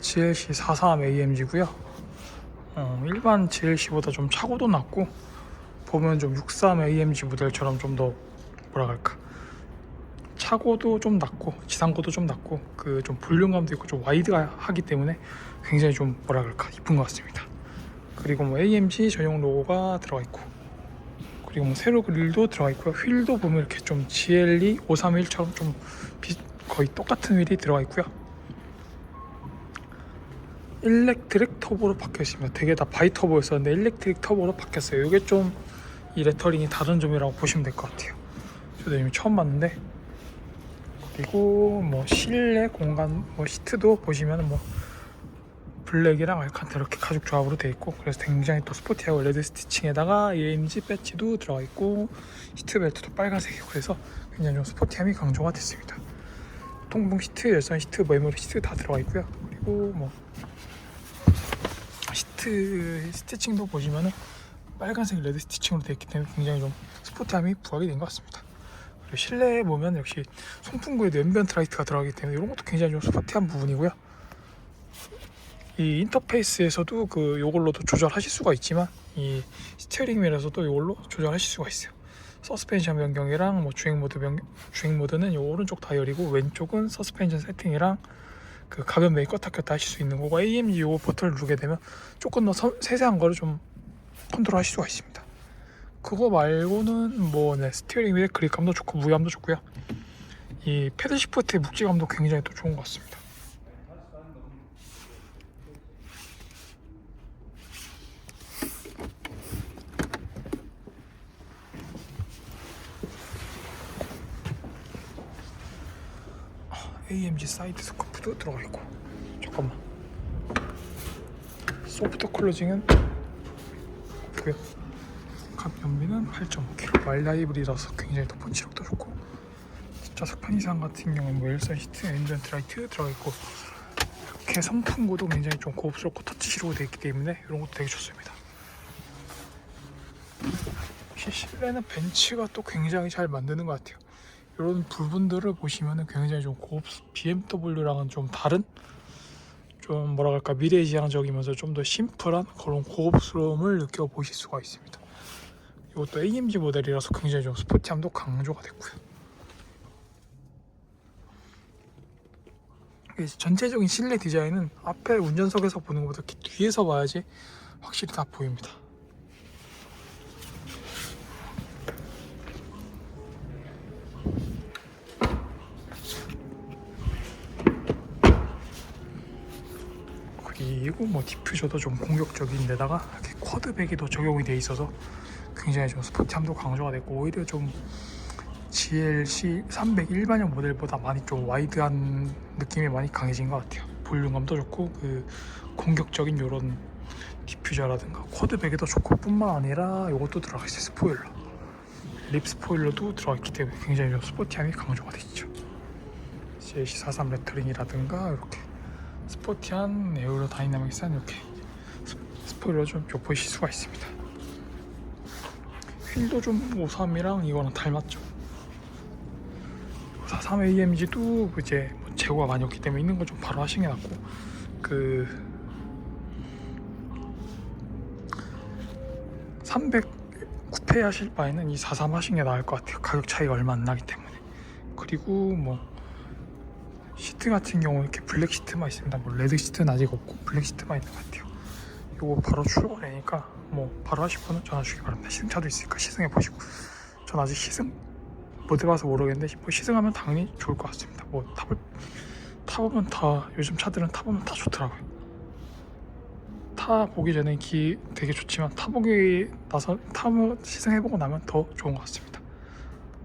GLC 43 AMG고요. 어, 일반 GLC보다 좀 차고도 낮고 보면 좀 63 AMG 모델처럼 좀 더 뭐라 할까 차고도 좀 낮고 지상고도 좀 낮고 그 좀 볼륨감도 있고 좀 와이드가 하기 때문에 굉장히 좀 뭐라 그럴까 이쁜 것 같습니다. 그리고 뭐 AMG 전용 로고가 들어가 있고 그리고 뭐 세로 그릴도 들어가 있고요. 휠도 보면 이렇게 좀 GLE 531처럼 좀 비- 거의 똑같은 휠이 들어가 있고요. 일렉트릭 터보로 바뀌어 있습니다. 되게 다 바이 터보였었는데 일렉트릭 터보로 바뀌었어요. 이게 좀 이 레터링이 다른 점이라고 보시면 될 것 같아요. 저도 이미 처음 봤는데 그리고 뭐 실내 공간 뭐 시트도 보시면 뭐 블랙이랑 알칸타 이렇게 가죽 조합으로 되어 있고 그래서 굉장히 또 스포티하고 레드 스티칭에다가 AMG 배지도 들어가 있고 시트 벨트도 빨간색이고 그래서 굉장히 좀 스포티함이 강조가 됐습니다. 통풍 시트, 열선 시트, 메모리 시트 다 들어가 있고요. 그리고 뭐 시트 스티칭도 보시면은 빨간색 레드 스티칭으로 되어 있기 때문에 굉장히 좀 스포티함이 부각이 된 것 같습니다. 그리고 실내에 보면 역시 송풍구에도 앰비언트 라이트가 들어가기 때문에 이런 것도 굉장히 좀 스포티한 부분이고요. 이 인터페이스에서도 그 요걸로도 조절하실 수가 있지만 이 스티어링 휠에서도 요걸로 조절하실 수가 있어요. 서스펜션 변경이랑 뭐 주행 모드 변경, 주행 모드는 요 오른쪽 다이얼이고 왼쪽은 서스펜션 세팅이랑 그 가변 메이커 켰다 하실 수 있는 거고 AMG 요 버튼을 누르게 되면 조금 더 서- 세세한 거를 좀 컨트롤 하실 수가 있습니다. 그거 말고는 뭐 네, 스티어링 휠 그립감도 좋고 무게감도 좋고요. 이 패드 시프트의 묵직감도 굉장히 또 좋은 것 같습니다. AMG 사이드 스코프도 들어가 있고. 잠깐만. 소프트 클로징은 없고요. 값 연비는 8.5kg 마일 하이브리드라서 굉장히 더 펀치력도 좋고. 좌석 편의상 같은 경우는 뭐 일선 시트, 앰비언트 라이트 들어가 있고. 이렇게 선풍구도 굉장히 좀 고급스럽고 터치식으로 되어 있기 때문에 이런 것도 되게 좋습니다. 실내는 벤츠가 또 굉장히 잘 만드는 것 같아요 이런 부분들을 보시면은 굉장히 좀 고급 BMW랑은 좀 다른 좀 뭐라 할까 미래지향적이면서 좀 더 심플한 그런 고급스러움을 느껴보실 수가 있습니다. 이것도 AMG 모델이라서 굉장히 좀 스포티함도 강조가 됐고요. 전체적인 실내 디자인은 앞에 운전석에서 보는 것보다 뒤에서 봐야지 확실히 다 보입니다. 그리고 뭐 디퓨저도 좀 공격적인 데다가 이렇게 쿼드백에도 적용이 돼 있어서 굉장히 좀 스포티함도 강조가 됐고 오히려 좀 GLC 300 일반형 모델보다 많이 좀 와이드한 느낌이 많이 강해진 것 같아요. 볼륨감도 좋고 그 공격적인 이런 디퓨저라든가 쿼드백에도 좋고 뿐만 아니라 이것도 들어가 있어요. 스포일러. 립 스포일러도 들어가 있기 때문에 굉장히 좀 스포티함이 강조가 됐죠. GLC 43 레터링이라든가 이렇게 스포티한 에어로 다이나믹스한 이렇게 스- 스포일러 좀 좁으실 수가 있습니다. 휠도 좀 53이랑 이거랑 닮았죠. 43 AMG도 이제 뭐 재고가 많이 없기 때문에 있는 거 좀 바로 하시는 게 낫고 그 300 쿠페 하실 바에는 이 43 하시는 게 나을 것 같아요. 가격 차이가 얼마 안 나기 때문에. 그리고 뭐 시트 같은 경우 이렇게 블랙 시트만 있습니다. 뭐 레드 시트는 아직 없고 블랙 시트만 있는 것 같아요. 이거 바로 출고되니까 뭐 바로 하실 분은 전화 주시기 바랍니다. 시승차도 있으니까 시승해 보시고 전 아직 시승 못 해봐서 모르겠는데 뭐 시승하면 당연히 좋을 것 같습니다. 뭐 타볼 타보면 다 요즘 차들은 타보면 다 좋더라고요. 타 보기 전에 기 되게 좋지만 타보기 나서 타면 시승해보고 나면 더 좋은 것 같습니다.